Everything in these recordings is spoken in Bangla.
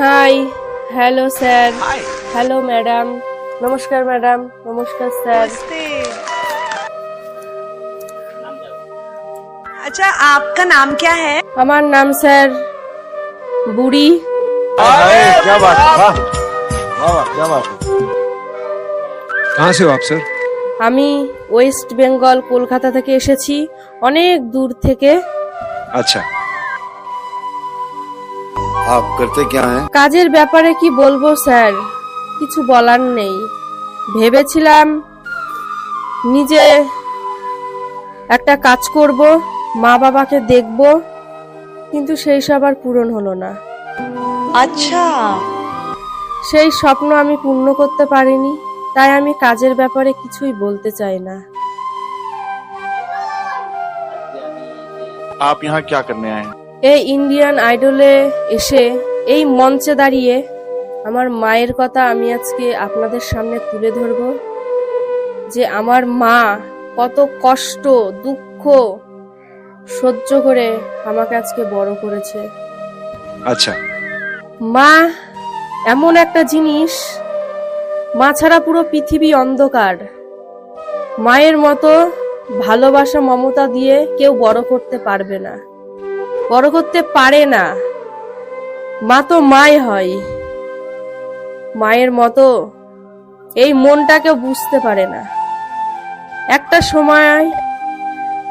hi hello sir hi hello madam নমস্কার ম্যাডাম নমস্কার স্যার नमस्ते अच्छा आपका नाम क्या है আমার নাম স্যার বুড়ি अरे क्या बात है वाह वाह वाह, क्या बात है कहाँ से हो आप सर আমি ওয়েস্ট বেঙ্গল কলকাতা থেকে এসেছি অনেক দূর থেকে अच्छा आप करते क्या हैं কাজের ব্যাপারে কি বলবো স্যার কিছু বলার নেই ভেবেছিলাম নিজে একটা কাজ করব মা বাবাকে দেখব কিন্তু সেই সব আর পূরণ হলো না अच्छा সেই স্বপ্ন আমি পূর্ণ করতে পারিনি তাই আমি কাজের ব্যাপারে কিছুই বলতে চাই না आप यहाँ क्या करने आए हैं এই ইন্ডিয়ান আইডলে এসে এই মঞ্চে দাঁড়িয়ে আমার মায়ের কথা আমি আজকে আপনাদের সামনে তুলে ধরব যে আমার মা কত কষ্ট দুঃখ সহ্য করে আমাকে আজকে বড় করেছে। আচ্ছা। মা এমন একটা জিনিস মা ছাড়া পুরো পৃথিবী অন্ধকার। মায়ের মতো ভালোবাসা মমতা দিয়ে কেউ বড় করতে পারবে না। বড় করতে পারে না। মা তো মাই হয়। মায়ের মতো এই মনটাকে বুঝতে পারে না। একটা সময়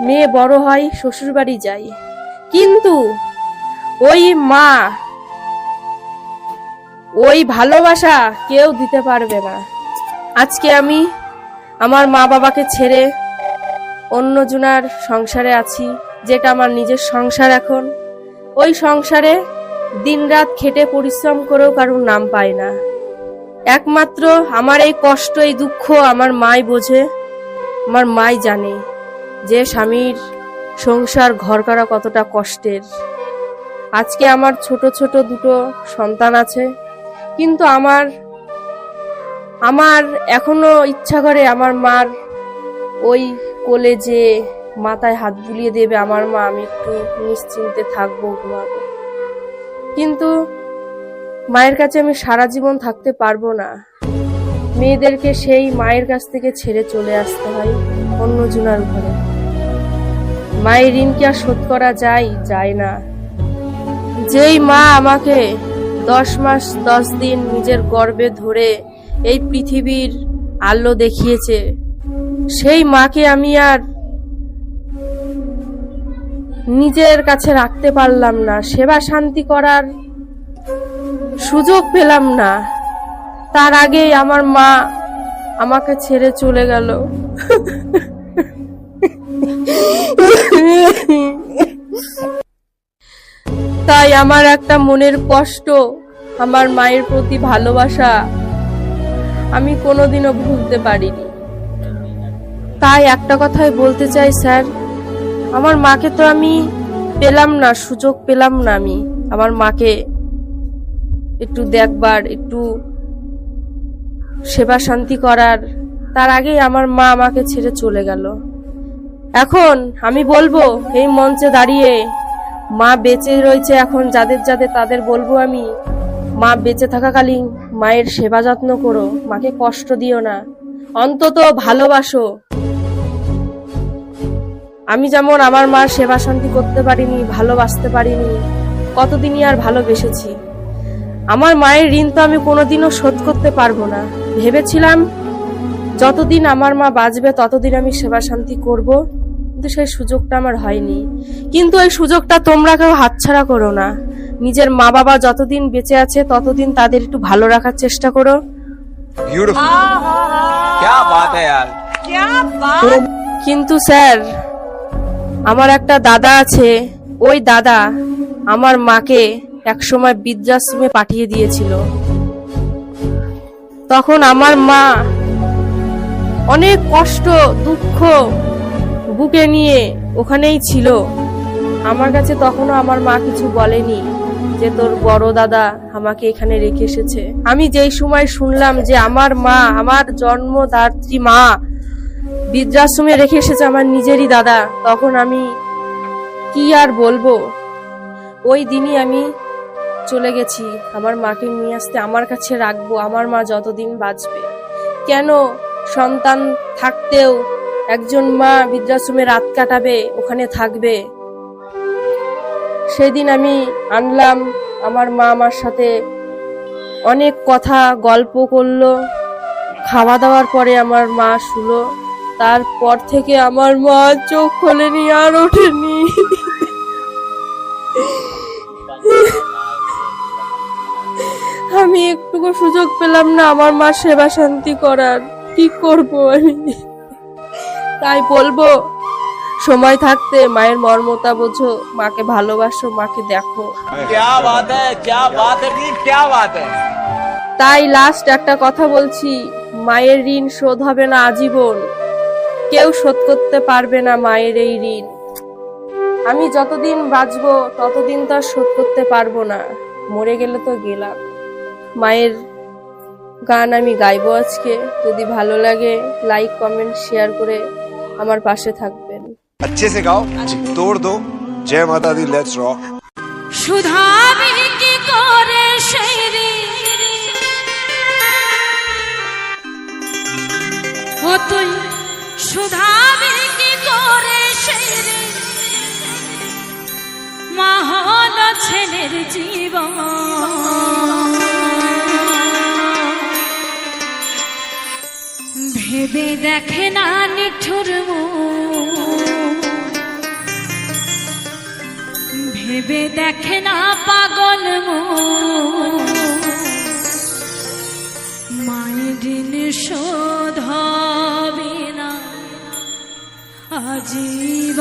মেয়ে বড় হয়, শ্বশুরবাড়ি যায়। কিন্তু ওই মা ওই ভালোবাসা কেউ দিতে পারবে না। আজকে আমি আমার মা বাবাকে ছেড়ে অন্যজনার সংসারে আছি। যেটা আমার নিজের সংসার এখন। ওই সংসারে দিনরাত খেটে পরিশ্রম করেও কারোর নাম পায় না। একমাত্র আমার এই কষ্ট, এই দুঃখ আমার মাই বোঝে, আমার মাই জানে যে স্বামীর সংসার ঘর করা কতটা কষ্টের। আজকে আমার ছোট ছোট দুটো সন্তান আছে, কিন্তু আমার আমার এখনও ইচ্ছা করে আমার মার ওই কোলে যে মাথায় হাত বুলিয়ে দেবে আমার মা, আমি একটু নিশ্চিন্তে থাকব, ঘুমাবো। কিন্তু মায়ের কাছে আমি সারা জীবন থাকতে পারব না। মেয়েদেরকে সেই মায়ের কাছ থেকে ছেড়ে চলে আসতে হয় অন্য জনার ঘরে। মায়ের ঋণ কি আর শোধ করা যায়? যায় না। যেই মা আমাকে দশ মাস, দশ দিন নিজের গর্বে ধরে এই পৃথিবীর আলো দেখিয়েছে, সেই মাকে আমি আর নিজের কাছে রাখতে পারলাম না, সেবা শান্তি করার সুযোগ পেলাম না। তার আগেই আমার মা আমাকে ছেড়ে চলে গেল। তাই আমার একটা মনের কষ্ট, আমার মায়ের প্রতি ভালোবাসা আমি কোনোদিনও ভুলতে পারিনি। তাই একটা কথাই বলতে চাই, স্যার। আমার মাকে তো আমি পেলাম না, সুযোগ পেলাম না আমি। আমার মাকে একটু দেখবার, একটু সেবা শান্তি করার। তার আগেই আমার মা আমাকে ছেড়ে চলে গেল। এখন আমি বলব, এই মঞ্চে দাঁড়িয়ে মা বেঁচে রয়েছে এখন, যাদের যাদের তাদের বলব আমি, মা বেঁচে থাকাকালীন মায়ের সেবা যত্ন করো, মাকে কষ্ট দিও না। অন্তত ভালোবাসো। আমি যেমন আমার মার সেবা শান্তি করতে পারিনি ভালোবাসতে পারিনি কতদিনই আর ভালোবেসেছি। আমার মায়ের ঋণ তো আমি কোনোদিনও শোধ করতে পারব না। ভেবেছিলাম যতদিন আমার মা বাঁচবে ততদিন আমি সেবা শান্তি করব কিন্তু সেই সুযোগটা আমার হয়নি। কিন্তু এই সুযোগটা তোমরা কেউ হাতছাড়া করো না। নিজের মা বাবা যতদিন বেঁচে আছে ততদিন তাদের একটু ভালো রাখার চেষ্টা করো। কিন্তু স্যার আমার একটা দাদা আছে। ওই দাদা আমার মাকে একসময় বৃদ্ধাশ্রমে পাঠিয়ে দিয়েছিল। তখন আমার মা অনেক কষ্ট, দুঃখ বুকে নিয়ে ওখানেই ছিল। আমার কাছে তখনও আমার মা কিছু বলেনি যে, তোর বড় দাদা আমাকে এখানে রেখে এসেছে। আমি যেই সময় শুনলাম যে, আমার মা, আমার জন্মদাত্রী মা বৃদ্ধাশ্রমে রেখে এসেছে আমার নিজেরই দাদা। তখন আমি কি আর বলব? ওই দিনই আমি চলে গেছি। আমার মাকে নিয়ে আসতে আমার কাছে রাখব। আমার মা যতদিন বাঁচবে। কেন সন্তান থাকতেও একজন মা বৃদ্ধাশ্রমে রাত কাটাবে, ওখানে থাকবে? সেদিন আমি আনলাম। আমার মা আমার সাথে অনেক কথা গল্প করল। খাওয়া দাওয়ার পরে আমার মা শুলো। তারপর থেকে আমার মা চোখ খোলেনি আর ওঠেনি। আমি একটুকু সুযোগ পেলাম না আমার মা সেবা শান্তি করার। কি করব আমি? তাই বলব সময় থাকতে মায়ের মর্মতা বোঝো মাকে ভালোবাসো মাকে দেখো। তাই লাস্ট একটা কথা বলছি মায়ের ঋণ শোধ হবে না আজীবন। কেউ শোধ করতে পারবে না মায়ের এই ঋণ আমি যতদিন বাঁচবো ততদিন তো আর শোধ করতে পারবো না মরে গেলে তো গেলাম মায়ের গান আমি গাইবো আজকে যদি ভালো লাগে লাইক কমেন্ট শেয়ার করে আমার পাশে থাকবেন अच्छे से गाओ तोड़ दो जय माता दी लेट्स रॉक সুধাবি কি করে সেই রে ও তুই সুধাবি কি ছেলের জীবন। ভেবে দেখে না নিঠুর ভেবে দেখে না পাগল মায়ের ঋণ শোধ আজীবন